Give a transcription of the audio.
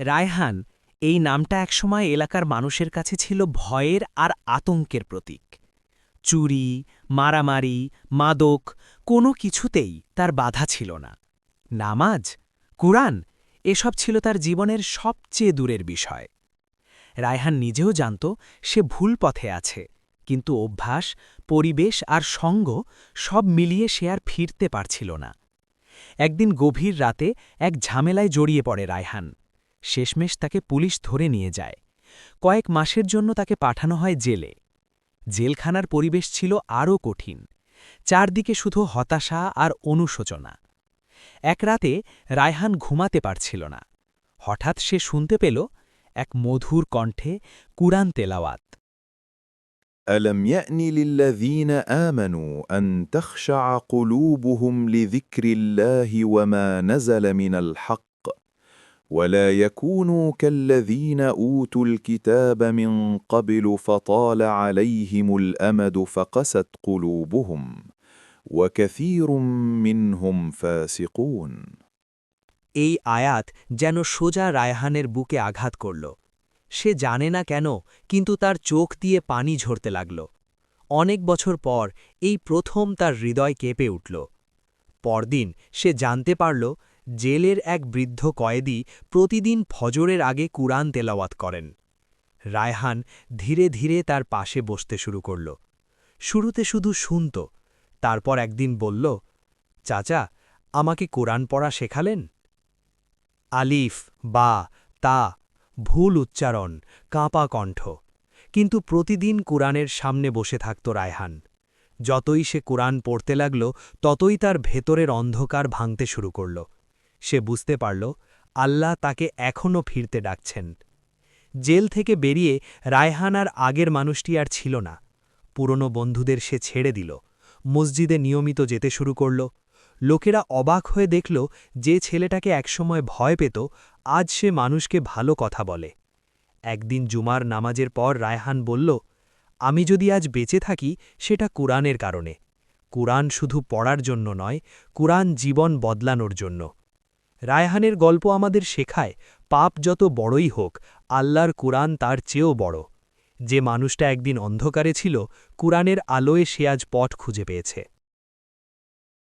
রায়হান, এই নামটা একসময় এলাকার মানুষের কাছে ছিল ভয়ের আর আতঙ্কের প্রতীক। চুরি, মারামারি, মাদক, কোনো কিছুতেই তার বাধা ছিল না। নামাজ, কুরআন, এসব ছিল তার জীবনের সবচেয়ে দূরের বিষয়। রায়হান নিজেও জানত সে ভুল পথে আছে, কিন্তু অভ্যাস, পরিবেশ আর সঙ্গ সব মিলিয়ে সে আর ফিরতে পারছিল না। একদিন গভীর রাতে এক ঝামেলায় জড়িয়ে পড়ে রায়হান। শেষমেশ তাকে পুলিশ ধরে নিয়ে যায় কয়েক মাসের জন্য তাকে পাঠানো হয় জেলে জেলখানার পরিবেশ ছিল আরও কঠিন চারদিকে শুধু হতাশা আর অনুশোচনা এক রাতে রায়হান ঘুমাতে পারছিল না হঠাৎ সে শুনতে পেল এক মধুর কণ্ঠে কুরআন তেলাওয়াত ألم يأن للذين آمنوا أن تخشع قلوبهم لذكر الله وما نزل من الحق ولا يكونوا كالذين أوتوا الكتاب من قبل فطال عليهم الأمد فقست قلوبهم وكثير منهم فاسقون এই আয়াত যেন সোজা রায়হানের বুকে আঘাত করল সে জানে না কেন কিন্তু তার চোখ দিয়ে পানি ঝরতে লাগল অনেক বছর পর এই প্রথম তার হৃদয় কেঁপে উঠল পরদিন সে জানতে পারল জেলের এক বৃদ্ধ কয়েদি প্রতিদিন ফজরের আগে কুরআন তেলাওয়াত করেন। রায়হান ধীরে ধীরে তার পাশে বসতে শুরু করল। শুরুতে শুধু শুনত, তারপর একদিন বলল, চাচা, আমাকে কোরআন পড়া শেখালেন? আলিফ, বা, তা, ভুল উচ্চারণ, কাঁপা কণ্ঠ, কিন্তু প্রতিদিন কোরআনের সামনে বসে থাকত রায়হান। যতই সে কোরআন পড়তে লাগল, ততই তার ভেতরের অন্ধকার ভাঙতে শুরু করল। সে বুঝতে পারল আল্লাহ তাকে এখনও ফিরতে ডাকছেন। জেল থেকে বেরিয়ে রায়হান আর আগের মানুষটি আর ছিল না। পুরনো বন্ধুদের সে ছেড়ে দিল। মসজিদে নিয়মিত যেতে শুরু করল। লোকেরা অবাক হয়ে দেখল যে ছেলেটাকে একসময় ভয় পেত, আজ সে মানুষকে ভালো কথা বলে। একদিন জুমার নামাজের পর রায়হান বলল, আমি যদি আজ বেঁচে থাকি, সেটা কুরআনের কারণে। কুরআন শুধু পড়ার জন্য নয়, কুরআন জীবন বদলানোর জন্য। রায়হানের গল্প আমাদের শেখায়, পাপ যত বড়ই হোক, আল্লাহর কুরআন তার চেয়েও বড়। যে মানুষটা একদিন অন্ধকারে ছিল, কুরআনের আলোয় সে আজ পট খুঁজে পেয়েছে।